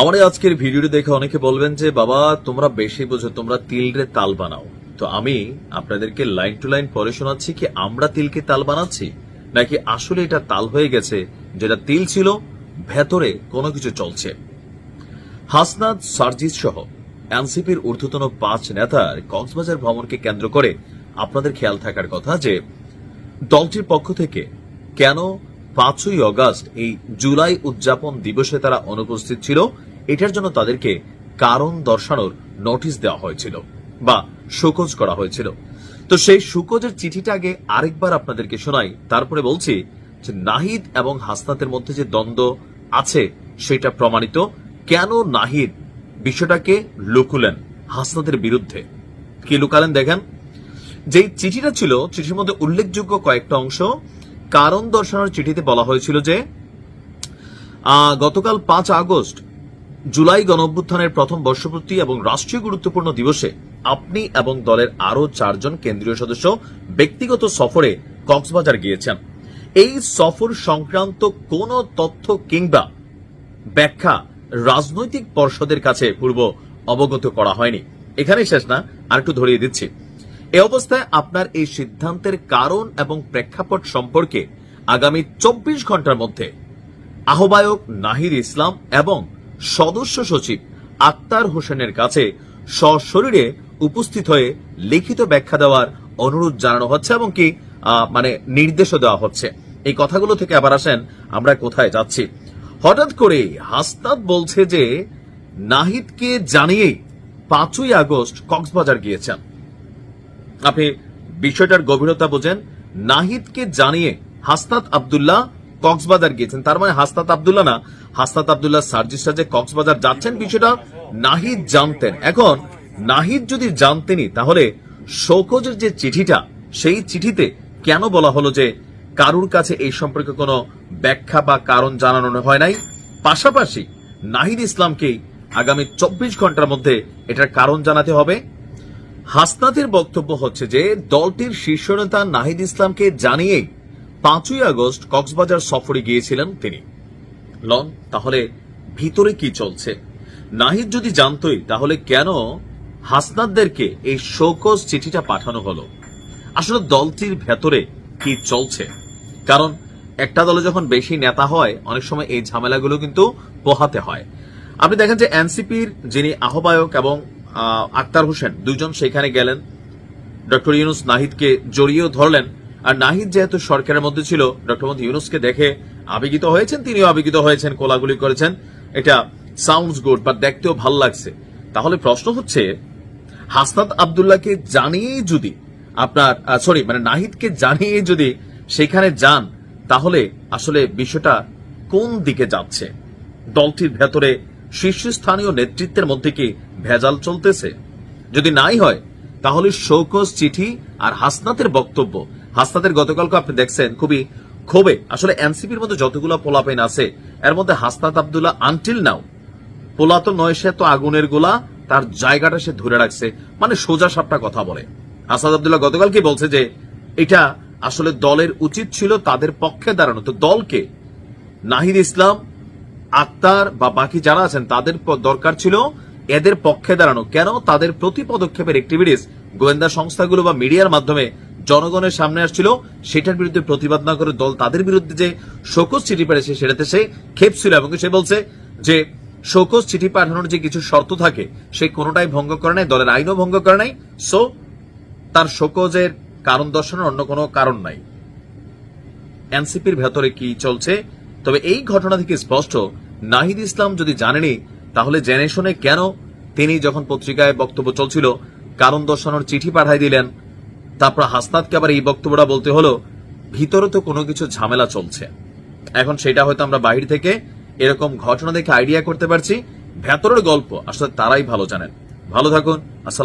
আমার আজকের ভিডিওটি দেখে অনেকে বলবেন যে, বাবা, তোমরা বেশি বোঝো, তোমরা তিলরে তাল বানাও। তো আমি আপনাদেরকে লাইন টু লাইন পরে শোনাচ্ছি কি আমরা তিলকে তাল বানাচ্ছি, নাকি আসলে এটা তাল হয়ে গেছে, যেটা তিল ছিল, ভেতরে কোনো কিছু চলছে? হাসনাদ সার্জিস সহ এনসিপির ঊর্ধ্বতন পাঁচ নেতার কক্সবাজার ভ্রমণকে কেন্দ্র করে আপনাদের খেয়াল থাকার কথা যে, দলটির পক্ষ থেকে কেন পাঁচই অগাস্ট এই জুলাই উদযাপন দিবসে তারা অনুপস্থিত ছিল এটার জন্য তাদেরকে কারণ দর্শানোর নোটিশ দেওয়া হয়েছিল বা শোকজ করা হয়েছিল। তো সেই শোকজের চিঠিটা আগে আরেকবার আপনাদেরকে শোনাই। তারপরে বলছি যে নাহিদ এবং হাসনাতের মধ্যে যে দ্বন্দ্ব আছে, সেটা প্রমাণিত। কেন নাহিদ বিষয়টাকে লুকুলেন হাসনাতের বিরুদ্ধে? কি লুকালেন দেখেন? যেই চিঠিটা ছিল, চিঠির মধ্যে উল্লেখযোগ্য কয়েকটা অংশ। কারণ দর্শানোর চিঠিতে বলা হয়েছিল যে গতকাল পাঁচ আগস্ট জুলাই গণঅভ্যুত্থানের প্রথম বর্ষপূর্তি এবং রাষ্ট্রীয় গুরুত্বপূর্ণ দিবসে আপনি এবং দলের আরও চারজন কেন্দ্রীয় সদস্য ব্যক্তিগত সফরে কক্সবাজার গিয়েছেন। এই সফর সংক্রান্ত কোন তথ্য কিংবা ব্যাখ্যা রাজনৈতিক পর্ষদের কাছে পূর্ব অবগত করা হয়নি। এখানেই শেষ না আর একটু ধরিয়ে দিচ্ছি। এ অবস্থায় আপনার এই সিদ্ধান্তের কারণ এবং প্রেক্ষাপট সম্পর্কে আগামী চব্বিশ ঘণ্টার মধ্যে আহ্বায়ক নাহির ইসলাম এবং সদস্য সচিব আক্তার হোসেনের কাছে সশরীরে উপস্থিত হয়ে লিখিত ব্যাখ্যা দেওয়ার অনুরোধ জানানো হচ্ছে এবং কি মানে নির্দেশও দেওয়া হচ্ছে। এই কথাগুলো থেকে আবার আসেন, আমরা কোথায় যাচ্ছি। হঠাৎ করে হাসনাত বলছে যে, নাহিদকে জানিয়েই পাঁচই আগস্ট কক্সবাজার গিয়েছেন। আপনি বিষয়টার গভীরতা বোঝেন। নাহিদকে জানিয়ে হাসনাত আব্দুল্লাহ কক্সবাজার গিয়েছেন। তার মানে হাসনাত আব্দুল্লাহ না, হাসনাত আব্দুল্লাহ সার্জিসরা যে কক্সবাজার যাচ্ছেন। বিষয়টা নাহিদ জানতেন। এখন নাহিদ যদি জানতেনই তাহলে শোকজের যে চিঠিটা, সেই চিঠিতে কেন বলা হলো যে কারুর কাছে এই সম্পর্কে কোনো ব্যাখ্যা বা কারণ জানানো হয় নাই? পাশাপাশি নাহিদ ইসলামকেই আগামী চব্বিশ ঘণ্টার মধ্যে এটার কারণ জানাতে হবে। হাসনাতের বক্তব্য হচ্ছে যে, দলটির শীর্ষ নেতা নাহিদ ইসলামকে জানিয়েই পাঁচই আগস্ট কক্সবাজার সফরে গিয়েছিলেন তিনি। লন তাহলে ভিতরে কি চলছে? নাহিদ যদি জানতই, তাহলে কেন হাসনাতদেরকে এই শোকজ চিঠিটা পাঠানো হলো? আসলে দলটির ভেতরে কি চলছে? কারণ একটা দলে যখন বেশি নেতা হয়, অনেক সময় এই ঝামেলাগুলো কিন্তু পোহাতে হয়। আপনি দেখেন যে এনসিপির যিনি আহ্বায়ক এবং আক্তার হোসেন, দুইজন সেখানে গেলেন। ডক্টর ইউনুস নাহিদকে জড়িয়েও ধরলেন। আর নাহিদ যেহেতু সরকারের মধ্যে ছিল, ডক্টর মোহাম্মদ ইউনুসকে দেখে আবেগিত হয়েছেন, তিনিও আবেগিত হয়েছেন কোলাগুলি করেছেন। এটা সাউন্ডস গুড বা দেখতেও ভালো লাগছে। তাহলে প্রশ্ন হচ্ছে, হাসনাত আবদুল্লাহকে জানিয়েই যদি আপনার সরি মানে নাহিদকে জানিয়ে যদি সেখানে যান, তাহলে আসলে বিষয়টা কোন দিকে যাচ্ছে? দলটির ভেতরে শীর্ষস্থানীয় নেতৃত্বের মধ্যে কি ভেজাল চলতেছে? যদি নাই হয়, তাহলে শৌকস চিঠি আর হাসনাতের বক্তব্য হাসনাতের গতকালকে আপনি দেখছেন, খুবই ক্ষোভে। আসলে এনসিপির মধ্যে যতগুলো পোলাপেন আছে, এর মধ্যে হাসনাত আবদুল্লাহ আনটিল নাও পোলা তো নয়, সে তো আগুনের গোলা, তার জায়গাটা সে ধরে রাখছে। মানে সোজা সাপটা কথা বলে। আসাদ আবদুল্লাহ গতকাল কি বলছে যে, এটা আসলে দলের উচিত ছিল তাদের পক্ষে দাঁড়ানো। তো দলকে, নাহিদ ইসলাম, আক্তার বা বাকি যারা আছেন, তাদের দরকার ছিল এদের পক্ষে দাঁড়ানো। কেন? তাদের প্রতি পদক্ষেপের অ্যাক্টিভিটিস গোয়েন্দা সংস্থাগুলো বা মিডিয়ার মাধ্যমে জনগণের সামনে আসছিল, সেটার বিরুদ্ধে প্রতিবাদ না করে দল তাদের বিরুদ্ধে যে শোকজ চিঠি পেরেছে সেটাতে সে ক্ষেপ ছিল এবং সে বলছে যে শোকজ চিঠি পাঠানোর যে কিছু শর্ত থাকে সেই কোনোটাই ভঙ্গ করে নাই, দলের আইনও ভঙ্গ করে নাই। সো তার শোকজের কারণ দর্শানোর অন্য কোনো কারণ নাই। এনসিপির ভেতরে কি চলছে? তবে এই ঘটনা থেকে স্পষ্ট, নাহিদ ইসলাম যদি জানেনি, তাহলে জেনে শুনে কেন তিনি যখন পত্রিকায় বক্তব্য চলছিল, কারণ দর্শানোর চিঠি পাঠাই দিলেন তারপর হাসনাদকে আবার এই বক্তব্যটা বলতে হলো, ভিতরে তো কোনো কিছু ঝামেলা চলছে। এখন সেটা হয়তো আমরা বাহির থেকে এরকম ঘটনা দেখে আইডিয়া করতে পারছি। ভেতরের গল্প আসলে তারাই ভালো জানেন। ভালো থাকুন, আসসালাম